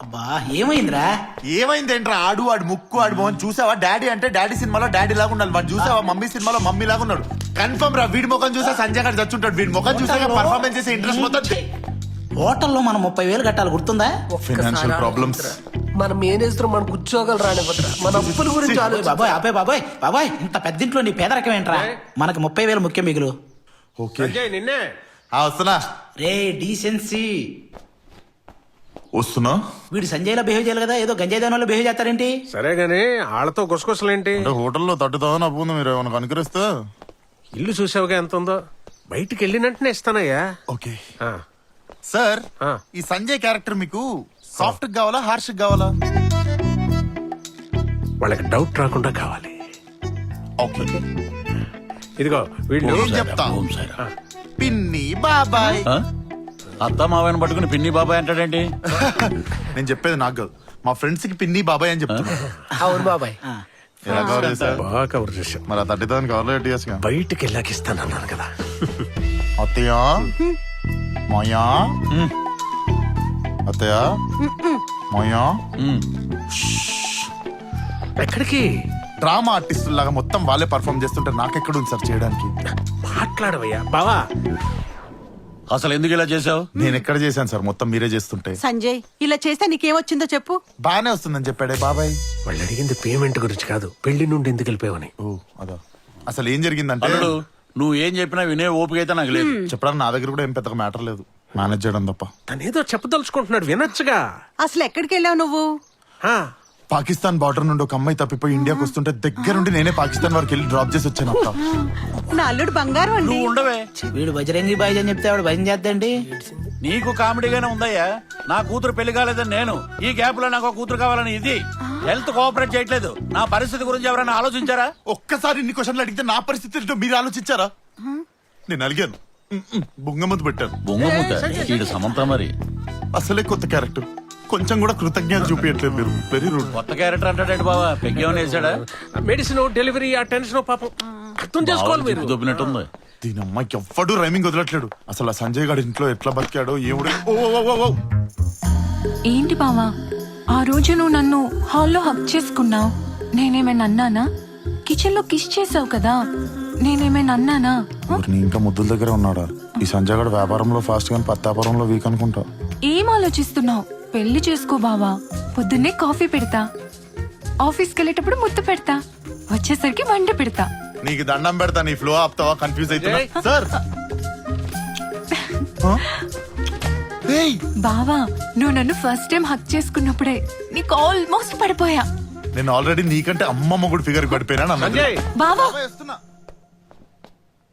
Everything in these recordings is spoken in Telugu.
అబ్బా ఏమైందిరా? ఏమైందేంట్రా? ఆడు వాడు ముక్కు ఆడు మోహన్ చూసావా? డాడీ అంటే డాడీ సినిమాలో డాడీ లాగా ఉండాలి వాడు చూసావా? మమ్మీ సినిమాలో మమ్మీ లాగా ఉన్నాడు. కన్ఫర్మ్ రా వీడి ముఖం చూసా సంజయ్ గారు చచ్చుంటాడు. వీడి ముఖం చూసాక పర్ఫార్మెన్స్ చేసే ఇంట్రెస్ట్ మొత్తం హోటల్లో మనం ముప్పై వేలు కట్టాలి గుర్తుందా? ఫైనాన్షియల్ ప్రాబ్లమ్స్ మన మేనేజర్ మన ఉద్యోగాలు రానివ్వద్రా మన అప్పుల గురించి ఆలోచి బాబాయ్ అబ్బాయి బాబాయ్ బాబాయ్ ఇంత పెద్దింట్లో నీ పేదరికం ఏంట్రా? మనకి ముప్పై వేలు ముఖ్యం మిగులు. ఓకే. నిన్నే. వస్తున్నా. రే డీసెన్సీ. వస్తున్నా? వీడు సంజయ్లో బిహేవ్ చేయాలి కదా ఏదో గంజాయి దానిలో బిహేవ్ చేస్తారేంటి? సరే గాని వాళ్ళతో గుసగుసలేంటి? అంటే హోటల్లో థౌసండ్ అప్పు ఉంది మీరు ఏమైనా కనుకరిస్తే? ఇల్లు చూసావుగా ఎంత ఉందో బయటికి వెళ్ళినట్టునే ఇస్తానయ్యా. ఓకే. ఆ, సార్ ఆ. ఈ సంజయ్ క్యారెక్టర్ మీకు సాఫ్ట్ కావాలా హార్ష్ కావాలా? వాళ్ళకి డౌట్ రాకుండా కావాలి. ఓకే. ఇదిగో వీళ్ళు ఏం చెప్తా పిన్ని బాబాయ్. అత్త మావయ్యను పట్టుకుని పిన్ని బాబాయ్ అంటాడేంటి? నేను చెప్పేది నాకు కాదు. మా ఫ్రెండ్స్కి పిన్ని బాబాయ్ అని చెప్తున్నా. అవును బాబాయ్. ఎలా కవర్ చేశారు బాగా కవర్ చేశాం మరి ఆ థర్టీ థౌసండ్ కవర్లో ఎట్టి బయటికి వెళ్ళాక ఇస్తానన్నాను కదా. అత్తయ్య? మాయా అత్తయ్య? మాయా ఎక్కడికి? డ్రామా ఆర్టిస్ట్ లాగా మొత్తం వాళ్ళే పర్ఫామ్ చేస్తుంటే నాకెక్కడ ఉంది సార్ చేయడానికి? మాట్లాడవయ్యా. బావా అసలు ఎందుకు ఇలా చేసావు నేను ఎక్కడ చేశాను సార్? మొత్తం మీరే చేస్తుంటే. సంజయ్ ఇలా చేస్తే నీకేమొచ్చిందో చెప్పు. బానే వస్తుందని చెప్పాడే బాబాయ్. వాళ్ళు అడిగింది పేమెంట్ గురించి కాదు. పెళ్ళి నుండి ఎందుకు వెళ్ళిపోయావని. ఓ అదా. అసలు ఏం జరిగిందంటే అల్లుడు నువ్వు ఏం చెప్పినా వినే ఓపిక అయితే నాకు లేదు. చెప్పడానికి నా దగ్గర కూడా ఏం పెద్దగా మ్యాటర్ లేదు. మేనేజ్ చేయడం తప్ప. తనేదో చెప్పదలుచుకుంటున్నాడు వినొచ్చుగా. అసలు ఎక్కడికి వెళ్ళావు నువ్వు? ఆ, పాకిస్తాన్ బార్డర్ నుండి ఒక అమ్మాయి తప్పిపోయి ఇండియాకి వస్తుంటే దగ్గరుండి నేనే పాకిస్తాన్ వరకు వెళ్ళి డ్రాప్ చేసి వచ్చాను అక్క. నా అల్లుడు బంగారం అండి. నువ్వు ఉండవే. వీడు బజరంగి బాయ్ అని చెప్తే వాడు భయం చేద్దండి? నీకు కామెడీగానే ఉందయ్యా. నా కూతురు పెళ్ళి కాలేదని నేను. ఈ గ్యాప్లో నాకు ఒక కూతురు కావాలని ఇది. హెల్త్ కోఆపరేట్ చేయట్లేదు. నా పరిస్థితి గురించి ఎవరైనా ఆలోచించారా? ఒక్కసారి ఇన్ని క్వశ్చన్లు అడిగితే నా పరిస్థితి ఏంటో మీరు ఆలోచించారా? నేను అడిగాను ఉమ్, ఉమ్, బొంగమతి పెట్టాను. బొంగ ముద్ద? ఈడు సమంత మరి. అసలే కొత్త క్యారెక్టర్. కొంచెం కూడా కృతజ్ఞత చూపించట్లేదు మీరు. వెరీ రూడ్ కొత్త క్యారెక్టర్ అంటాడేంటి బావా? పెగ్గేమని వేసాడా? మెడిసిన్ డెలివరీ ఆ టెన్షన్ పాపం. అర్థం చేసుకోవాలి మీరు. దొబ్బినట్టుంది. దీని అమ్మాయికి ఎవ్వడు రైమింగ్ వదలట్లేడు. అసలు ఆ సంజయ్ గారి ఇంట్లో ఎట్లా బతికాడో ఏముడు. ఓ ఓ, ఓ, ఓ. ఏంటి బావా? ఆ రోజు నువ్వు నన్ను హాల్లో హక్ చేసుకున్నావు. నేనేమైనా అన్నానా? కిచెన్లో కిస్ చేసావు కదా. నేనేమైనా అన్నానా? ఊరిని ఇంకా ముద్దుల దగ్గర ఉన్నాడా? ఈ సంజయ్ గారు వ్యాపారంలో ఫాస్ట్ గానీ పత్తాపారంలో వీక్ అనుకుంటా. ఏం ఆలోచిస్తున్నావు? పెళ్ళి చేసుకో బావా. పొద్దున్నే కాఫీ పెడతా. ఆఫీస్కి వెళ్ళేటప్పుడు ముద్దు పెడతా. వచ్చేసరికి వంట పెడతా. నీకు దండం పెడతా నీ ఫ్లో ఆపుతావా? కన్ఫ్యూజ్ అవుతున్నా. ఏయ్. సార్? ఏయ్, బావా నువ్వు నన్ను ఫస్ట్ టైం హక్ చేసుకున్నప్పుడే నీకు ఆల్మోస్ట్ పడిపోయా. నేను ఆల్రెడీ నీకంటే అమ్మ మొగుడు ఫిగర్ పడిపోయినా అన్నది. సంజయ్! బావా.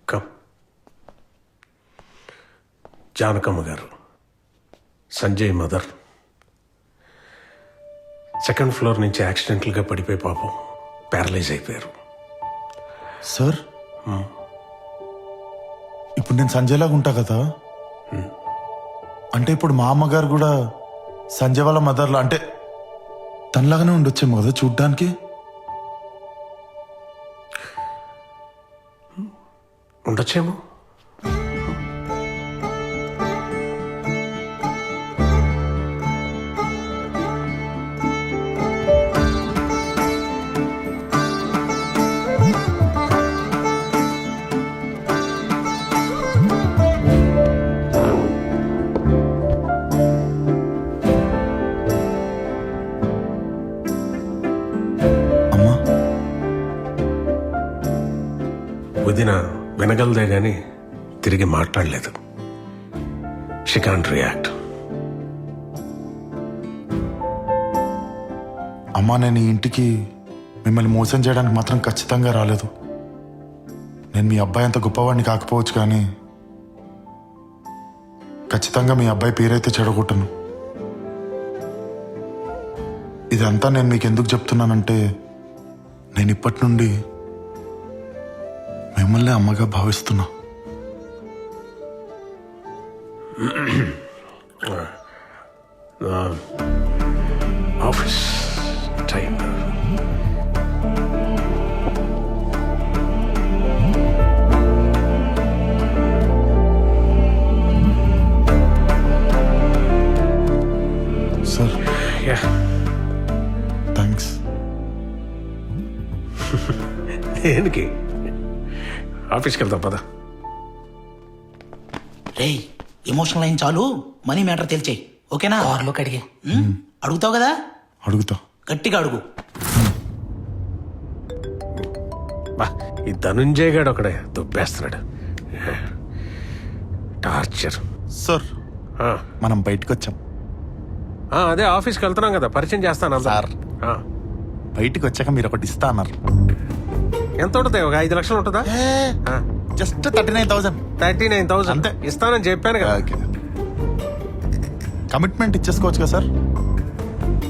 కమ్ జానకమ్మ గారు. సంజయ్ మదర్. సెకండ్ ఫ్లోర్ నుంచి యాక్సిడెంటల్గా పడిపోయి పాపం ప్యారలైజ్ అయిపోయారు. సార్? ఇప్పుడు నేను సంజయ్ లాగా ఉంటా కదా? అంటే ఇప్పుడు మా అమ్మగారు కూడా సంజయ్ వాళ్ళ మదర్లో అంటే తనలాగానే ఉండొచ్చేమో కదా చూడ్డానికి? ఉండొచ్చేమో. తిరిగి మాట్లాడలేదు. షీ రియాక్ట్ అమ్మా నేను ఈ ఇంటికి మిమ్మల్ని మోసం చేయడానికి మాత్రం ఖచ్చితంగా రాలేదు. నేను మీ అబ్బాయి అంత గొప్పవాడిని కాకపోవచ్చు కానీ ఖచ్చితంగా మీ అబ్బాయి పేరైతే చెడగొట్టను. ఇదంతా నేను మీకు ఎందుకు చెప్తున్నానంటే నేను ఇప్పటి నుండి మిమ్మల్ని అమ్మగా భావిస్తున్నా. Office time sir yeah thanks దేనికి? ఆఫీస్కి వెళ్తాం పద. రేయ్ ఎమోషనల్ అయిన చాలు. మనీ మ్యాటర్ తేల్చేయి ఓకేనా? కార్లోకి అడిగే. అడుగుతావు కదా? అడుగుతా. గట్టిగా అడుగు. బా ఈ ధనుంజయ్ గాడు ఒకడే దుబ్బేస్తున్నాడు. టార్చర్. సార్. ఆ, మనం బయటకు వచ్చాం ఆ, అదే ఆఫీస్కి వెళ్తున్నాం కదా పరిచయం చేస్తాను అందరూ. సార్. ఆ, బయటికి వచ్చాక మీరు ఒకటి ఇస్తా అన్నారు. ఎంత ఉంటుంది? ఒక ఐదు లక్షలు ఉంటుందా? Just thirty nine thousand. Thirty nine thousand? అంతే. ఇస్తానని చెప్పాను కదా. ఓకే. కమిట్మెంట్ ఇచ్చేసుకోవచ్చు కదా సార్?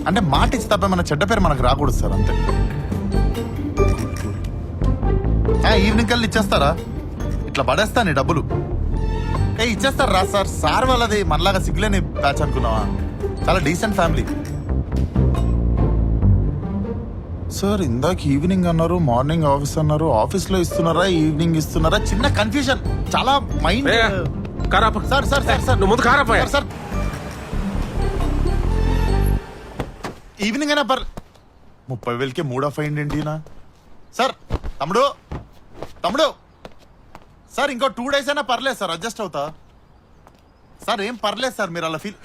అంటే మాట ఇచ్చి తప్ప మన చెడ్డ పేరు మనకు రాకూడదు సార్ అంతే. ఈవినింగ్ కల్లా ఇచ్చేస్తారా? ఇట్లా పడేస్తాను డబ్బులు. ఏ ఇచ్చేస్తారు రా సార్? సార్ వాళ్ళది మనలాగా సిగ్గులేని బ్యాచ్ అనుకున్నావా? చాలా డీసెంట్ ఫ్యామిలీ సార్ ఇందాక ఈవినింగ్ అన్నారు మార్నింగ్ ఆఫీస్ అన్నారు ఆఫీస్లో ఇస్తున్నారా ఈవినింగ్ ఇస్తున్నారా? చిన్న కన్ఫ్యూజన్ చాలా మైండ్ ఏ, కారాపు. Sir sir sir sir. నువ్వు ముందు కారాపోయా సార్ సార్. ఈవినింగ్ అయినా పర్ ముప్పై వేలకి మూడ్ ఆఫ్ అయింది ఏంటినా సార్ తమ్ముడు తమ్ముడు. సార్ ఇంకో టూ డేస్ అయినా పర్లేదు సార్ అడ్జస్ట్ అవుతా. సార్ ఏం పర్లేదు సార్ మీరు అలా feel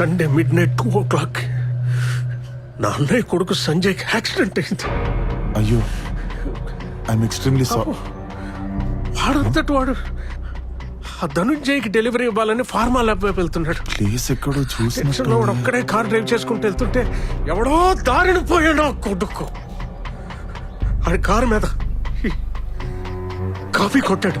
Sunday midnight two o'clock నా అన్నయ్య కొడుకు సంజయ్కి యాక్సిడెంట్ అయింది. అయ్యో ఐఎమ్ ఎక్స్ట్రీమ్లీ సారీ వాడంతటి వాడు ఆ ధనుంజయ్కి డెలివరీ ఇవ్వాలని ఫార్మా ల్యాబ్ వైపు వెళ్తున్నాడు. ప్లేస్ ఎక్కడో వాడు చూసిన ఒక్కడే కార్ డ్రైవ్ చేసుకుంటూ వెళ్తుంటే ఎవడో దారిని పోయాడు ఆ కొడుకు. ఆడి కారు మీద కాఫీ కొట్టాడు.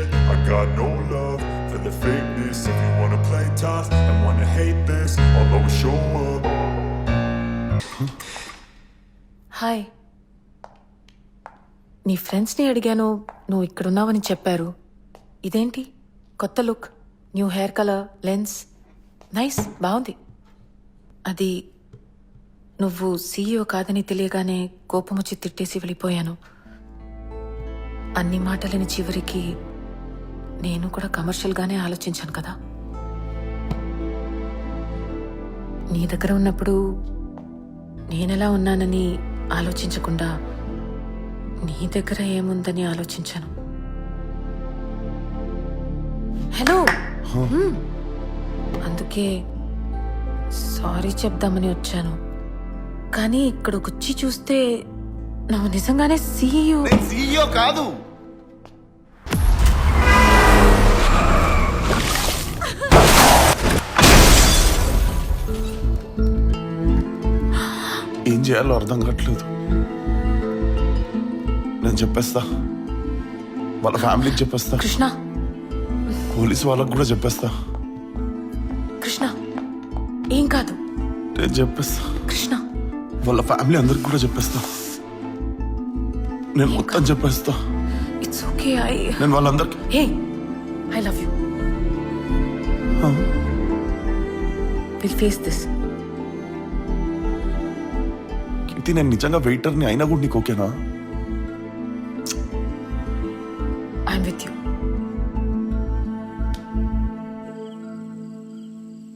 నీ ఫ్రెండ్స్ని అడిగాను నువ్వు ఇక్కడున్నావని చెప్పారు. ఇదేంటి? కొత్త look new hair colour lens. Nice బాగుంది. అది నువ్వు సీఈఓ కాదని తెలియగానే కోపం వచ్చి తిట్టేసి వెళ్ళిపోయాను. అన్ని మాటలని చివరికి నేను కూడా కమర్షియల్గానే ఆలోచించాను కదా. నీ దగ్గర ఉన్నప్పుడు నేనెలా ఉన్నానని ఆలోచించకుండా నీ దగ్గర ఏముందని ఆలోచించాను. హలో. అందుకే సారీ చెప్దామని వచ్చాను. కానీ ఇక్కడికి వచ్చి చూస్తే నువ్వు నిజంగానే సీఈఓ కాదు. ఏం చేయాలో అర్థం కావట్లేదు. నేను చెప్పేస్తా. వాళ్ళ ఫ్యామిలీకి చెప్పేస్తా. కృష్ణ. పోలీస్ వాళ్ళకి కూడా చెప్పేస్తా. కృష్ణ ఏం కాదు. నేను చెప్పేస్తా. కృష్ణ. వాళ్ళ ఫ్యామిలీ అందరికి కూడా చెప్పేస్తా. నేను మొత్తం చెప్పేస్తా. ఇట్స్ ఓకే ఐ నేను వాళ్ళందరికి hey I love you will face this Keerthi నేను నిజంగా వెయిటర్ని అయినా కూడా నీకు ఓకేనా